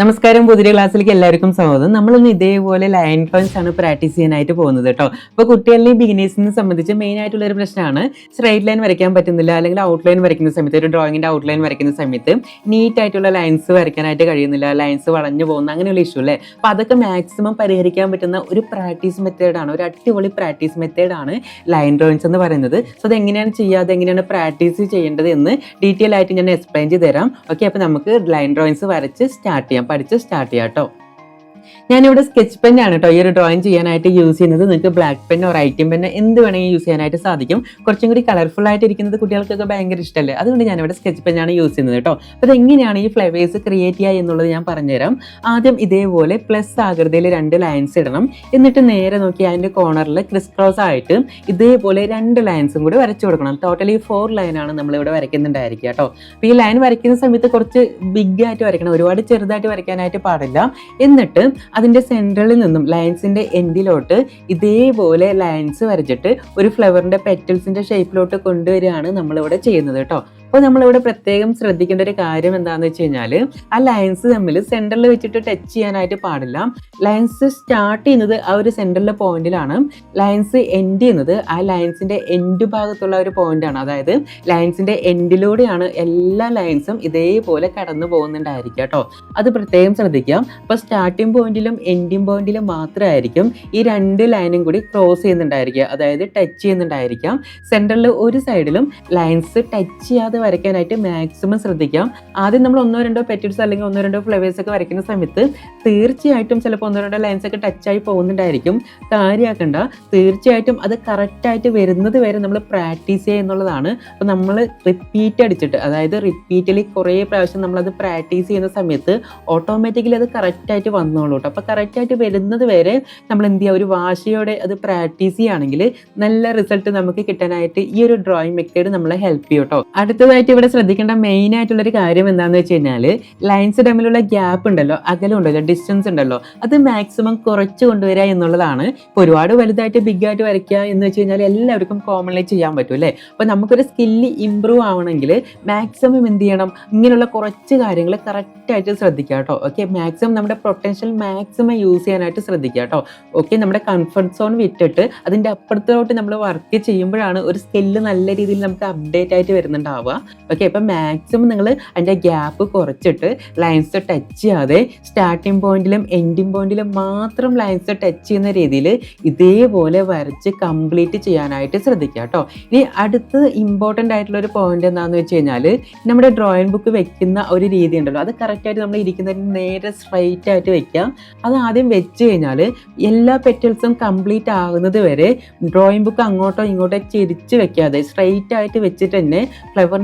നമസ്കാരം പുതിയ ക്ലാസ്സിലേക്ക് എല്ലാവർക്കും സ്വാഗതം. നമ്മളിന്ന് ഇതേപോലെ ലൈൻ ഡ്രോയിങ്സ് ആണ് പ്രാക്ടീസ് ചെയ്യാനായിട്ട് പോകുന്നത് കേട്ടോ. അപ്പോൾ കുട്ടികളിലെയും ബിഗിനേഴ്സിനെ സംബന്ധിച്ച് മെയിൻ ആയിട്ടുള്ള ഒരു പ്രശ്നമാണ്. സ്ട്രൈറ്റ് ലൈൻ വരയ്ക്കാൻ പറ്റുന്നില്ല അല്ലെങ്കിൽ ഔട്ട് ലൈൻ വരയ്ക്കുന്ന സമയത്ത് ഒരു ഡ്രോയിങ്ങിന്റെ ഔട്ട് ലൈൻ വരയ്ക്കുന്ന സമയത്ത് നീറ്റ് ആയിട്ടുള്ള ലൈൻസ് വരയ്ക്കാനായിട്ട് കഴിയുന്നില്ല ലൈൻസ് വളഞ്ഞു പോകുന്ന അങ്ങനെയുള്ള ഇഷ്യൂ അല്ലേ? അപ്പോൾ അതൊക്കെ മാക്സിമം പരിഹരിക്കാൻ പറ്റുന്ന ഒരു പ്രാക്ടീസ് മെത്തേഡാണ് ഒരു അടിപൊളി പ്രാക്ടീസ് മെത്തേഡാണ് ലൈൻ ഡ്രോയിങ്സ് എന്ന് പറയുന്നത്. സോ അത് എങ്ങനെയാണ് ചെയ്യാതെ എങ്ങനെയാണ് പ്രാക്ടീസ് ചെയ്യേണ്ടത് എന്ന് ഡീറ്റെയിൽ ആയിട്ട് ഞാൻ എക്സ്പ്ലെയിൻ ചെയ്ത് തരാം ഓക്കെ അപ്പോൾ നമുക്ക് ലൈൻ ഡ്രോയിങ്സ് വരച്ച് സ്റ്റാർട്ട് ചെയ്യാം. പഠിച്ച് സ്റ്റാർട്ട് ചെയ്യാം കേട്ടോ ഞാനിവിടെ സ്കെച്ച് പെന്നാണ് കേട്ടോ ഈ ഒരു ഡ്രോയിങ് ചെയ്യാനായിട്ട് യൂസ് ചെയ്യുന്നത്. നിങ്ങൾക്ക് ബ്ലാക്ക് പെന്നോ റൈറ്റിംഗ് പെന്നോ എന്ത് വേണമെങ്കിൽ യൂസ് ചെയ്യാനായിട്ട് സാധിക്കും. കുറച്ചും കൂടി കളർഫുൾ ആയിട്ട് ഇരിക്കുന്നത് കുട്ടികൾക്കൊക്കെ ഭയങ്കര ഇഷ്ടമല്ലേ അതുകൊണ്ട് ഞാനിവിടെ സ്കെച്ച് പെന്നാണ് യൂസ് ചെയ്യുന്നത് കേട്ടോ അപ്പോൾ എങ്ങനെയാണ് ഈ ഫ്ലവേഴ്സ് ക്രിയേറ്റ് ചെയ്യുക എന്നുള്ളത് ഞാൻ പറഞ്ഞുതരാം. ആദ്യം ഇതേപോലെ പ്ലസ് ആകൃതിയിൽ രണ്ട് ലൈൻസ് ഇടണം. എന്നിട്ട് നേരെ നോക്കി അതിന്റെ കോർണറിൽ ക്രിസ് ക്രോസ് ആയിട്ട് ഇതേപോലെ രണ്ട് ലൈൻസും കൂടി വരച്ചു കൊടുക്കണം. ടോട്ടലി ഫോർ ലൈനാണ് നമ്മളിവിടെ വരയ്ക്കുന്നുണ്ടായിരിക്കുക കേട്ടോ അപ്പോൾ ഈ ലൈൻ വരയ്ക്കുന്ന സമയത്ത് കുറച്ച് ബിഗ് ആയിട്ട് വരയ്ക്കണം. ഒരുപാട് ചെറുതായിട്ട് വരയ്ക്കാനായിട്ട് പാടില്ല. എന്നിട്ട് അതിന്റെ സെൻട്രലിൽ നിന്നും ലയൻസിന്റെ എൻഡിലോട്ട് ഇതേപോലെ ലയൻസ് വരച്ചിട്ട് ഒരു ഫ്ലവറിന്റെ പെറ്റൽസിന്റെ ഷേപ്പിലോട്ട് കൊണ്ടുവരികയാണ് നമ്മളിവിടെ ചെയ്യുന്നത് കേട്ടോ. അപ്പോൾ നമ്മളിവിടെ പ്രത്യേകം ശ്രദ്ധിക്കേണ്ട ഒരു കാര്യം എന്താണെന്ന് വെച്ച് കഴിഞ്ഞാൽ ആ ലൈൻസ് തമ്മിൽ സെന്ററിൽ വെച്ചിട്ട് ടച്ച് ചെയ്യാനായിട്ട് പാടില്ല. ലൈൻസ് സ്റ്റാർട്ട് ചെയ്യുന്നത് ആ ഒരു സെന്ററിലെ പോയിന്റിലാണ് ലൈൻസ് എൻഡ് ചെയ്യുന്നത് ആ ലൈൻസിന്റെ എൻഡ് ഭാഗത്തുള്ള ഒരു പോയിന്റാണ് അതായത് ലൈൻസിന്റെ എൻഡിലൂടെയാണ് എല്ലാ ലൈൻസും ഇതേപോലെ കടന്നു പോകുന്നുണ്ടായിരിക്കുക കേട്ടോ. അത് പ്രത്യേകം ശ്രദ്ധിക്കാം അപ്പോൾ സ്റ്റാർട്ടിംഗ് പോയിന്റിലും എൻഡിങ് പോയിന്റിലും മാത്രമായിരിക്കും ഈ രണ്ട് ലൈനും കൂടി ക്രോസ് ചെയ്യുന്നുണ്ടായിരിക്കുക. അതായത് ടച്ച് ചെയ്യുന്നുണ്ടായിരിക്കാം. സെന്ററിൽ ഒരു സൈഡിലും ലൈൻസ് ടച്ച് ചെയ്യാതെ വരയ്ക്കാനായിട്ട് മാക്സിമം ശ്രദ്ധിക്കാം. ആദ്യം നമ്മൾ ഒന്നോ രണ്ടോ പെറ്റിഡ്സ് അല്ലെങ്കിൽ ഒന്നോ രണ്ടോ ഫ്ലവേഴ്സ് ഒക്കെ വരയ്ക്കുന്ന സമയത്ത് തീർച്ചയായിട്ടും ചിലപ്പോൾ ഒന്നോ രണ്ടോ ലൈൻസ് ഒക്കെ ടച്ചായി പോകുന്നുണ്ടായിരിക്കും. കാര്യമാക്കണ്ട തീർച്ചയായിട്ടും അത് കറക്റ്റായിട്ട് വരുന്നത് വരെ നമ്മൾ പ്രാക്ടീസ് ചെയ്യുക എന്നുള്ളതാണ്. അപ്പോൾ നമ്മൾ റിപ്പീറ്റ് അടിച്ചിട്ട് അതായത് റിപ്പീറ്റലി കുറേ പ്രാവശ്യം നമ്മളത് പ്രാക്ടീസ് ചെയ്യുന്ന സമയത്ത് ഓട്ടോമാറ്റിക്കലി അത് കറക്റ്റായിട്ട് വന്നോളൂ കേട്ടോ അപ്പോൾ കറക്റ്റായിട്ട് വരുന്നത് വരെ നമ്മൾ എന്ത് ചെയ്യുക? ഒരു വാശിയോടെ അത് പ്രാക്ടീസ് ചെയ്യുകയാണെങ്കിൽ നല്ല റിസൾട്ട് നമുക്ക് കിട്ടാനായിട്ട് ഈ ഒരു ഡ്രോയിങ് മെത്തേഡ് നമ്മളെ ഹെൽപ്പ് ചെയ്യും കേട്ടോ അടുത്തതായിട്ട് ഇവിടെ ശ്രദ്ധിക്കേണ്ട മെയിൻ ആയിട്ടുള്ള ഒരു കാര്യം എന്താണെന്ന് വെച്ച് കഴിഞ്ഞാൽ ലൈൻസ് തമ്മിലുള്ള ഗ്യാപ്പ് ഉണ്ടല്ലോ അകലം ഉണ്ടല്ലോ ഡിസ്റ്റൻസ് ഉണ്ടല്ലോ അത് മാക്സിമം കുറച്ച് കൊണ്ടുവരിക എന്നുള്ളതാണ്. ഇപ്പോൾ ഒരുപാട് വലുതായിട്ട് ബിഗ് ആയിട്ട് വരയ്ക്കുക എന്ന് വെച്ച് കഴിഞ്ഞാൽ എല്ലാവർക്കും കോമൺലി ചെയ്യാൻ പറ്റും അല്ലേ? അപ്പോൾ നമുക്കൊരു സ്കില്ല് ഇമ്പ്രൂവ് ആവണമെങ്കിൽ മാക്സിമം എന്ത് ചെയ്യണം? ഇങ്ങനെയുള്ള കുറച്ച് കാര്യങ്ങൾ കറക്റ്റായിട്ട് ശ്രദ്ധിക്കുക കേട്ടോ. ഓക്കെ മാക്സിമം നമ്മുടെ പൊട്ടൻഷ്യൽ മാക്സിമം യൂസ് ചെയ്യാനായിട്ട് ശ്രദ്ധിക്കുക കേട്ടോ. ഓക്കെ നമ്മുടെ കംഫർട്ട് സോൺ വിട്ടിട്ട് അതിന്റെ അപ്പുറത്തോട്ട് നമ്മൾ വർക്ക് ചെയ്യുമ്പോഴാണ് ഒരു സ്കില്ല് നല്ല രീതിയിൽ നമുക്ക് അപ്ഡേറ്റ് ആയിട്ട് വരുന്നുണ്ടാവുക. ഓക്കെ അപ്പം മാക്സിമം നിങ്ങൾ അതിന്റെ ഗ്യാപ്പ് കുറച്ചിട്ട് ലൈൻസ് ടച്ച് ചെയ്യാതെ സ്റ്റാർട്ടിംഗ് പോയിന്റിലും എൻഡിങ് പോയിന്റിലും മാത്രം ലൈൻസ് ടച്ച് ചെയ്യുന്ന രീതിയിൽ ഇതേപോലെ വരച്ച് കംപ്ലീറ്റ് ചെയ്യാനായിട്ട് ശ്രദ്ധിക്കുക കേട്ടോ. ഇനി അടുത്ത് ഇമ്പോർട്ടന്റ് ആയിട്ടുള്ള ഒരു പോയിന്റ് എന്താണെന്ന് വെച്ച് കഴിഞ്ഞാൽ നമ്മുടെ ഡ്രോയിങ് ബുക്ക് വെക്കുന്ന ഒരു രീതി ഉണ്ടല്ലോ. അത് കറക്റ്റായിട്ട് നമ്മൾ ഇരിക്കുന്നതിന് നേരെ സ്ട്രൈറ്റ് ആയിട്ട് വെക്കാം അത് ആദ്യം വെച്ച് കഴിഞ്ഞാൽ എല്ലാ പെറ്റൽസും കംപ്ലീറ്റ് ആകുന്നത് വരെ ഡ്രോയിങ് ബുക്ക് അങ്ങോട്ടോ ഇങ്ങോട്ടോ ചിരിച്ച് വെക്കാതെ സ്ട്രൈറ്റ് ആയിട്ട് വെച്ചിട്ട് തന്നെ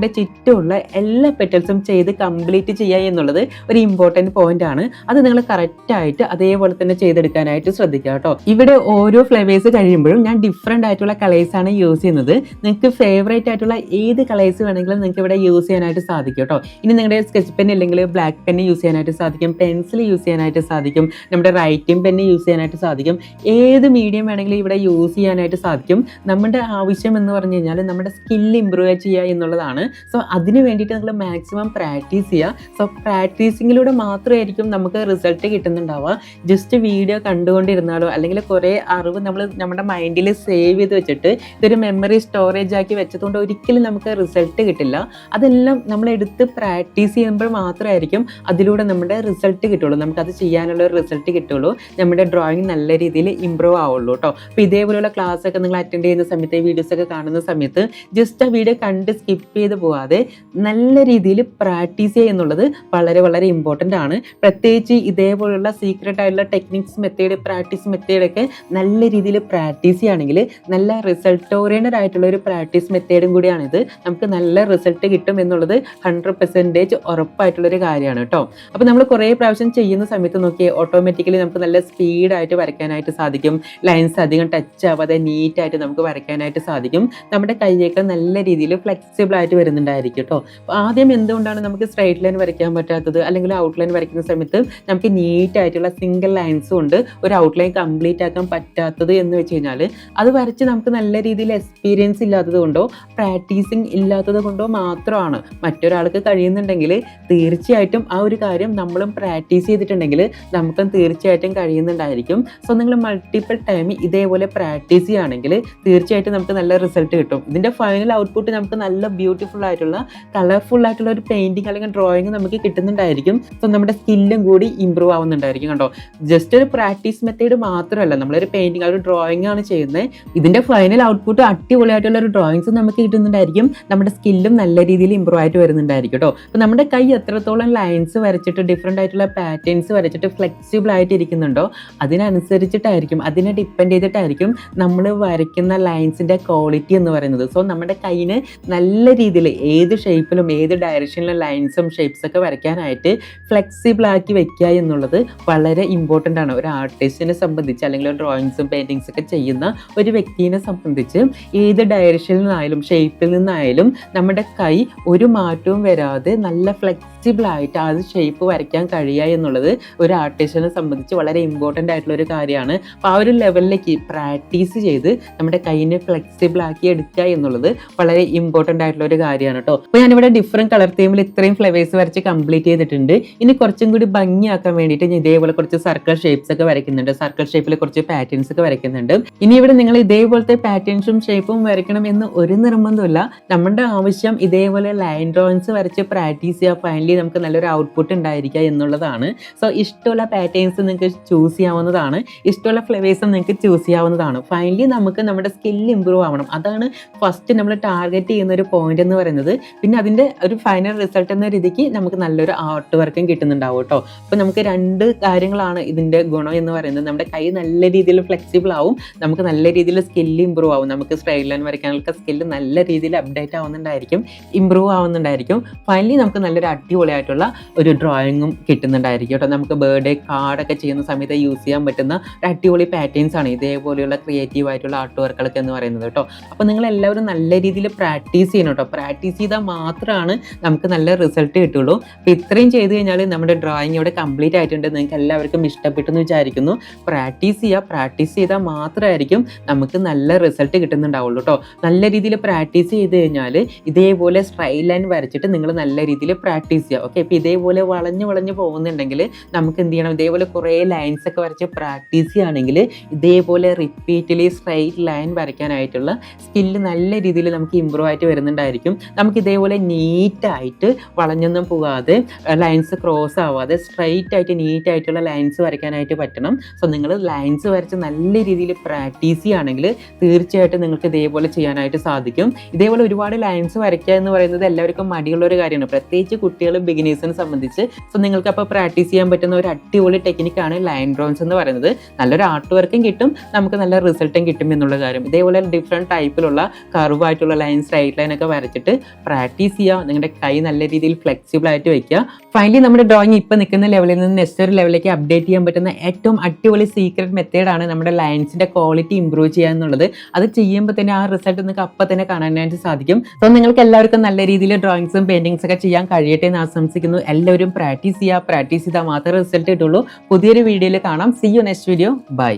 ഫ്ലവറിന്റെ ചുറ്റുമുള്ള എല്ലാ പെറ്റൽസും ചെയ്ത് കംപ്ലീറ്റ് ചെയ്യുക എന്നുള്ളത് ഒരു ഇമ്പോർട്ടന്റ് പോയിന്റ് ആണ്. അത് നിങ്ങൾ കറക്റ്റായിട്ട് അതേപോലെ തന്നെ ചെയ്തെടുക്കാനായിട്ട് ശ്രദ്ധിക്കുക കേട്ടോ. ഇവിടെ ഓരോ ഫ്ലവേഴ്സ് കഴിയുമ്പോഴും ഞാൻ ഡിഫറെന്റ് ആയിട്ടുള്ള കളേഴ്സ് ആണ് യൂസ് ചെയ്യുന്നത്. നിങ്ങൾക്ക് ഫേവറേറ്റ് ആയിട്ടുള്ള ഏത് കളേഴ്സ് വേണമെങ്കിലും നിങ്ങൾക്ക് ഇവിടെ യൂസ് ചെയ്യാനായിട്ട് സാധിക്കും കേട്ടോ. ഇനി നിങ്ങളുടെ സ്കെച്ച് പെൻ അല്ലെങ്കിൽ ബ്ലാക്ക് പെൻ യൂസ് ചെയ്യാനായിട്ട് സാധിക്കും. പെൻസിൽ യൂസ് ചെയ്യാനായിട്ട് സാധിക്കും. നമ്മുടെ റൈറ്റിംഗ് പെന്ന് യൂസ് ചെയ്യാനായിട്ട് സാധിക്കും. ഏത് മീഡിയം വേണമെങ്കിലും ഇവിടെ യൂസ് ചെയ്യാനായിട്ട് സാധിക്കും. നമ്മുടെ ആവശ്യം എന്ന് പറഞ്ഞു കഴിഞ്ഞാൽ നമ്മുടെ സ്കിൽ ഇമ്പ്രൂവ് ചെയ്യുക എന്നുള്ളതാണ് സോ അതിന് വേണ്ടിയിട്ട് നിങ്ങൾ മാക്സിമം പ്രാക്ടീസ് ചെയ്യുക സോ പ്രാക്ടീസിങ്ങിലൂടെ മാത്രമായിരിക്കും നമുക്ക് റിസൾട്ട് കിട്ടുന്നുണ്ടാവുക. ജസ്റ്റ് വീഡിയോ കണ്ടുകൊണ്ടിരുന്നാലോ അല്ലെങ്കിൽ കുറേ അറിവ് നമ്മൾ നമ്മുടെ മൈൻഡിൽ സേവ് ചെയ്ത് വെച്ചിട്ട് ഇതൊരു മെമ്മറി സ്റ്റോറേജ് ആക്കി വെച്ചതുകൊണ്ട് ഒരിക്കലും നമുക്ക് റിസൾട്ട് കിട്ടില്ല. അതെല്ലാം നമ്മൾ എടുത്ത് പ്രാക്ടീസ് ചെയ്യുമ്പോൾ മാത്രമായിരിക്കും അതിലൂടെ നമ്മുടെ റിസൾട്ട് കിട്ടുള്ളൂ. നമുക്കത് ചെയ്യാനുള്ള ഒരു റിസൾട്ട് കിട്ടുള്ളൂ. നമ്മുടെ ഡ്രോയിങ് നല്ല രീതിയിൽ ഇമ്പ്രൂവ് ആവുള്ളൂ കേട്ടോ അപ്പോൾ ഇതേപോലെയുള്ള ക്ലാസ് ഒക്കെ നിങ്ങൾ അറ്റൻഡ് ചെയ്യുന്ന സമയത്ത് വീഡിയോസ് ഒക്കെ കാണുന്ന സമയത്ത് ജസ്റ്റ് ആ വീഡിയോ കണ്ട് സ്കിപ്പ് ചെയ്ത് പോവാതെ നല്ല രീതിയിൽ പ്രാക്ടീസ് ചെയ്യുന്നുള്ളത് വളരെ വളരെ ഇമ്പോർട്ടന്റ് ആണ്. പ്രത്യേകിച്ച് ഇതേപോലുള്ള സീക്രട്ട് ആയിട്ടുള്ള ടെക്നിക്സ് മെത്തേഡ് പ്രാക്ടീസ് മെത്തേഡൊക്കെ നല്ല രീതിയിൽ പ്രാക്ടീസ് ചെയ്യുകയാണെങ്കിൽ നല്ല റിസൾട്ട് ഓറിയന്റഡ് ആയിട്ടുള്ള ഒരു പ്രാക്ടീസ് മെത്തേഡും കൂടിയാണിത് നമുക്ക് നല്ല റിസൾട്ട് കിട്ടും എന്നുള്ളത് ഹൺഡ്രഡ് പെർസെന്റേജ് ഉറപ്പായിട്ടുള്ളൊരു കാര്യമാണ് കേട്ടോ. അപ്പോൾ നമ്മൾ കുറേ പ്രാവശ്യം ചെയ്യുന്ന സമയത്ത് നോക്കിയാൽ ഓട്ടോമാറ്റിക്കലി നമുക്ക് നല്ല സ്പീഡായിട്ട് വരയ്ക്കാനായിട്ട് സാധിക്കും. ലൈൻസ് അധികം ടച്ച് ആവാതെ നീറ്റായിട്ട് നമുക്ക് വരയ്ക്കാനായിട്ട് സാധിക്കും. നമ്മുടെ കൈയൊക്കെ നല്ല രീതിയിൽ ഫ്ലെക്സിബിൾ ആയിട്ട് വരുന്നുണ്ടായിരിക്കും കേട്ടോ. അപ്പോൾ ആദ്യം എന്തുകൊണ്ടാണ് നമുക്ക് സ്ട്രൈറ്റ് ലൈൻ വരയ്ക്കാൻ പറ്റാത്തത്? അല്ലെങ്കിൽ ഔട്ട്ലൈൻ വരയ്ക്കുന്ന സമയത്ത് നമുക്ക് നീറ്റ് ആയിട്ടുള്ള സിംഗിൾ ലൈൻസ് കൊണ്ട് ഒരു ഔട്ട്ലൈൻ കംപ്ലീറ്റ് ആക്കാൻ പറ്റാത്തത് എന്ന് വെച്ച് കഴിഞ്ഞാൽ അത് വരച്ച് നമുക്ക് നല്ല രീതിയിൽ എക്സ്പീരിയൻസ് ഇല്ലാത്തത് കൊണ്ടോ പ്രാക്ടീസിങ് ഇല്ലാത്തത് കൊണ്ടോ മാത്രമാണ്. മറ്റൊരാൾക്ക് കഴിയുന്നുണ്ടെങ്കിൽ തീർച്ചയായിട്ടും ആ ഒരു കാര്യം നമ്മളും പ്രാക്ടീസ് ചെയ്തിട്ടുണ്ടെങ്കിൽ നമുക്കും തീർച്ചയായിട്ടും കഴിയുന്നുണ്ടായിരിക്കും. സോ നിങ്ങൾ മൾട്ടിപ്പിൾ ടൈം ഇതേപോലെ പ്രാക്ടീസ് ചെയ്യുകയാണെങ്കിൽ തീർച്ചയായിട്ടും നമുക്ക് നല്ല റിസൾട്ട് കിട്ടും. ഇതിന്റെ ഫൈനൽ ഔട്ട്പുട്ട് നമുക്ക് നല്ല ബ്യൂട്ടിഫുൾ ആയിട്ടുള്ള കളർഫുൾ ആയിട്ടുള്ള ഒരു പെയിന്റിങ് അല്ലെങ്കിൽ ഡ്രോയിങ് നമുക്ക് കിട്ടുന്നുണ്ടായിരിക്കും. സോ നമ്മുടെ സ്കില്ലും കൂടി ഇമ്പ്രൂവ് ആവുന്നുണ്ടായിരിക്കും കണ്ടോ? ജസ്റ്റ് ഒരു പ്രാക്ടീസ് മെത്തേഡ് മാത്രമല്ല നമ്മളൊരു പെയിന്റിങ് ഒരു ഡ്രോയിങ് ആണ് ചെയ്യുന്നത്. ഇതിന്റെ ഫൈനൽ ഔട്ട്പുട്ട് അടിപൊളിയായിട്ടുള്ള ഒരു ഡ്രോയിങ്സ് നമുക്ക് കിട്ടുന്നുണ്ടായിരിക്കും. നമ്മുടെ സ്കില്ലും നല്ല രീതിയിൽ ഇമ്പ്രൂവ് ആയിട്ട് വരുന്നുണ്ടായിരിക്കും കേട്ടോ. അപ്പോൾ നമ്മുടെ കൈ എത്രത്തോളം ലൈൻസ് വരച്ചിട്ട് ഡിഫറെന്റ് ആയിട്ടുള്ള പാറ്റേൺസ് വരച്ചിട്ട് ഫ്ലെക്സിബിൾ ആയിട്ട് ഇരിക്കുന്നുണ്ടോ അതിനനുസരിച്ചിട്ടായിരിക്കും അതിനെ ഡിപ്പെൻഡ് ചെയ്തിട്ടായിരിക്കും നമ്മൾ വരയ്ക്കുന്ന ലൈൻസിന്റെ ക്വാളിറ്റി എന്ന് പറയുന്നത്. സോ നമ്മുടെ കൈയിന് നല്ല രീതിയിൽ ഏത് ഷേപ്പിലും ഏത് ഡയറക്ഷനിലും ലൈൻസും ഷേപ്സൊക്കെ വരയ്ക്കാനായിട്ട് ഫ്ലെക്സിബിൾ ആക്കി വെക്കുക എന്നുള്ളത് വളരെ ഇമ്പോർട്ടന്റ് ആണ്. ഒരു ആർട്ടിസ്റ്റിനെ സംബന്ധിച്ച് അല്ലെങ്കിൽ ഡ്രോയിങ്സും പെയിന്റിങ്സൊക്കെ ചെയ്യുന്ന ഒരു വ്യക്തിയെ സംബന്ധിച്ച് ഏത് ഡയറക്ഷനിൽ നിന്നായാലും ഷേപ്പിൽ നിന്നായാലും നമ്മുടെ കൈ ഒരു മാറ്റവും വരാതെ നല്ല ഫ്ലെക്സിബിൾ ആയിട്ട് ആ ഷേപ്പ് വരയ്ക്കാൻ കഴിയുക എന്നുള്ളത് ഒരു ആർട്ടിസ്റ്റിനെ സംബന്ധിച്ച് വളരെ ഇമ്പോർട്ടന്റ് ആയിട്ടുള്ള ഒരു കാര്യമാണ്. അപ്പോൾ ആ ഒരു ലെവലിലേക്ക് പ്രാക്ടീസ് ചെയ്ത് നമ്മുടെ കൈയിനെ ഫ്ലെക്സിബിൾ ആക്കി എടുക്കുക എന്നുള്ളത് വളരെ ഇമ്പോർട്ടന്റ് ആയിട്ടുള്ള ഒരു കാര്യമാണ് കേട്ടോ അപ്പോൾ ഞാനിവിടെ ഡിഫറെന്റ് കളർ തീമിൽ ഇത്രയും ഫ്ലവേഴ്സ് വരച്ച് കംപ്ലീറ്റ് ചെയ്തിട്ടുണ്ട്. ഇനി കുറച്ചും കൂടി ഭംഗിയാക്കാൻ വേണ്ടിയിട്ട് ഞാൻ ഇതേപോലെ കുറച്ച് സർക്കിൾ ഷേപ്സ് ഒക്കെ വരയ്ക്കുന്നുണ്ട്. സർക്കിൾ ഷേപ്പിൽ കുറച്ച് പാറ്റേൺസ് ഒക്കെ വരയ്ക്കുന്നുണ്ട്. ഇനി ഇവിടെ നിങ്ങൾ ഇതേപോലത്തെ പാറ്റേൺസും ഷേപ്പും വരയ്ക്കണം എന്ന് ഒരു നിർബന്ധമില്ല നമ്മുടെ ആവശ്യം ഇതേപോലെ ലൈൻ ഡ്രോയിങ്സ് വരച്ച് പ്രാക്ടീസ് ചെയ്യുക ഫൈനലി നമുക്ക് നല്ലൊരു ഔട്ട്പുട്ട് ഉണ്ടായിരിക്കുക എന്നുള്ളതാണ്. സോ ഇഷ്ടമുള്ള പാറ്റേൺസ് നിങ്ങൾക്ക് ചൂസ് ചെയ്യാവുന്നതാണ്. ഇഷ്ടമുള്ള ഫ്ലവേഴ്സും നിങ്ങൾക്ക് ചൂസ് ചെയ്യാവുന്നതാണ്. ഫൈനലി നമുക്ക് നമ്മുടെ സ്കില്ല് ഇമ്പ്രൂവ് ആവണം. അതാണ് ഫസ്റ്റ് നമ്മൾ ടാർഗറ്റ് ചെയ്യുന്ന ഒരു പോയിന്റ് എന്ന് പറയുന്നത് പിന്നെ അതിന്റെ ഒരു ഫൈനൽ റിസൾട്ട് എന്ന രീതിക്ക് നമുക്ക് നല്ലൊരു ആർട്ട് വർക്കും കിട്ടുന്നുണ്ടാവും കേട്ടോ അപ്പോൾ നമുക്ക് രണ്ട് കാര്യങ്ങളാണ് ഇതിന്റെ ഗുണം എന്ന് പറയുന്നത്. നമ്മുടെ കൈ നല്ല രീതിയിൽ ഫ്ലെക്സിബിൾ ആവും. നമുക്ക് നല്ല രീതിയിൽ സ്കില്ല് ഇമ്പ്രൂവ് ആവും. നമുക്ക് സ്ട്രൈറ്റ് ലൈൻ വരയ്ക്കാനുള്ള സ്കില്ല് നല്ല രീതിയിൽ അപ്ഡേറ്റ് ആവുന്നുണ്ടായിരിക്കും ഇമ്പ്രൂവ് ആവുന്നുണ്ടായിരിക്കും. ഫൈനലി നമുക്ക് നല്ലൊരു അടിപൊളിയായിട്ടുള്ള ഒരു ഡ്രോയിങ്ങും കിട്ടുന്നുണ്ടായിരിക്കും കേട്ടോ നമുക്ക് ബർത്ത്ഡേ കാർഡൊക്കെ ചെയ്യുന്ന സമയത്ത് യൂസ് ചെയ്യാൻ പറ്റുന്ന ഒരു അടിപൊളി പാറ്റേൺസ് ആണ് ഇതേപോലെയുള്ള ക്രിയേറ്റീവ് ആയിട്ടുള്ള ആർട്ട് വർക്കുകളൊക്കെ എന്ന് പറയുന്നത് കേട്ടോ അപ്പോൾ നിങ്ങൾ എല്ലാവരും നല്ല രീതിയിൽ പ്രാക്ടീസ് ചെയ്യണം കേട്ടോ പ്രാക്ടീസ് ചെയ്താൽ മാത്രമാണ് നമുക്ക് നല്ല റിസൾട്ട് കിട്ടുള്ളൂ. അപ്പോൾ ഇത്രയും ചെയ്ത് കഴിഞ്ഞാൽ നമ്മുടെ ഡ്രോയിങ് ഇവിടെ കംപ്ലീറ്റ് ആയിട്ടുണ്ട്. നിങ്ങൾക്ക് എല്ലാവർക്കും ഇഷ്ടപ്പെട്ടു എന്ന് വിചാരിക്കുന്നു. പ്രാക്ടീസ് ചെയ്യുക പ്രാക്ടീസ് ചെയ്താൽ മാത്രമായിരിക്കും നമുക്ക് നല്ല റിസൾട്ട് കിട്ടുന്നുണ്ടാവുള്ളൂ കേട്ടോ നല്ല രീതിയിൽ പ്രാക്ടീസ് ചെയ്ത് കഴിഞ്ഞാൽ ഇതേപോലെ സ്ട്രൈറ്റ് ലൈൻ വരച്ചിട്ട് നിങ്ങൾ നല്ല രീതിയിൽ പ്രാക്ടീസ് ചെയ്യുക. ഓക്കെ ഇപ്പോൾ ഇതേപോലെ വളഞ്ഞ് വളഞ്ഞ് പോകുന്നുണ്ടെങ്കിൽ നമുക്ക് എന്ത് ചെയ്യണം? ഇതേപോലെ കുറേ ലൈൻസ് ഒക്കെ വരച്ച് പ്രാക്ടീസ് ചെയ്യുകയാണെങ്കിൽ ഇതേപോലെ റിപ്പീറ്റലി സ്ട്രൈറ്റ് ലൈൻ വരയ്ക്കാനായിട്ടുള്ള സ്കില്ല് നല്ല രീതിയിൽ നമുക്ക് ഇമ്പ്രൂവ് ആയിട്ട് വരുന്നുണ്ടായിരിക്കും. നമുക്ക് ഇതേപോലെ നീറ്റായിട്ട് വളഞ്ഞൊന്നും പോകാതെ ലൈൻസ് ക്രോസ് ആവാതെ സ്ട്രൈറ്റ് ആയിട്ട് നീറ്റായിട്ടുള്ള ലൈൻസ് വരയ്ക്കാനായിട്ട് പറ്റണം. സോ നിങ്ങൾ ലൈൻസ് വരച്ച് നല്ല രീതിയിൽ പ്രാക്ടീസ് ചെയ്യുകയാണെങ്കിൽ തീർച്ചയായിട്ടും നിങ്ങൾക്ക് ഇതേപോലെ ചെയ്യാനായിട്ട് സാധിക്കും. ഇതേപോലെ ഒരുപാട് ലൈൻസ് വരയ്ക്കുക എന്ന് പറയുന്നത് എല്ലാവർക്കും മടിയുള്ള ഒരു കാര്യമാണ്. പ്രത്യേകിച്ച് കുട്ടികൾ ബിഗിനേഴ്സിനെ സംബന്ധിച്ച്. സോ നിങ്ങൾക്ക് അപ്പോൾ പ്രാക്ടീസ് ചെയ്യാൻ പറ്റുന്ന ഒരു അടിപൊളി ടെക്നിക്കാണ് ലൈൻ ഡ്രോൺസ് എന്ന് പറയുന്നത്. നല്ലൊരു ആർട്ട് വർക്കും കിട്ടും നമുക്ക് നല്ല റിസൾട്ടും കിട്ടും എന്നുള്ള കാര്യം. ഇതേപോലെ ഡിഫറെന്റ് ടൈപ്പിലുള്ള കർവായിട്ടുള്ള ലൈൻ സ്ട്രൈറ്റ് ലൈൻ ഒക്കെ വരച്ചിട്ട് പ്രാക്ടീസ് ചെയ്യുക നിങ്ങളുടെ കൈ നല്ല രീതിയിൽ ഫ്ലെക്സിബിൾ ആയിട്ട് വയ്ക്കുക ഫൈനലി നമ്മുടെ ഡ്രോയിങ് ഇപ്പോൾ നിൽക്കുന്ന ലെവലിൽ നിന്ന് നെക്സ്റ്റ് ഒരു ലെവലിലേക്ക് അപ്ഡേറ്റ് ചെയ്യാൻ പറ്റുന്ന ഏറ്റവും അടിപൊളി സീക്രട്ട് മെത്തേഡാണ് നമ്മുടെ ലൈൻസിന്റെ ക്വാളിറ്റി ഇമ്പ്രൂവ് ചെയ്യുക എന്നുള്ളത്. അത് ചെയ്യുമ്പോൾ തന്നെ ആ റിസൾട്ട് നിങ്ങൾക്ക് അപ്പം തന്നെ കാണാനായിട്ട് സാധിക്കും. സോ നിങ്ങൾക്ക് എല്ലാവർക്കും നല്ല രീതിയിൽ ഡ്രോയിങ്സും പെയിന്റിങ്സ് ഒക്കെ ചെയ്യാൻ കഴിയട്ടെ എന്ന് ആശംസിക്കുന്നു. എല്ലാവരും പ്രാക്ടീസ് ചെയ്യുക പ്രാക്ടീസ് ചെയ്താൽ മാത്രമേ റിസൾട്ട് കിട്ടുള്ളൂ. പുതിയൊരു വീഡിയോയിൽ കാണാം. See you next video bye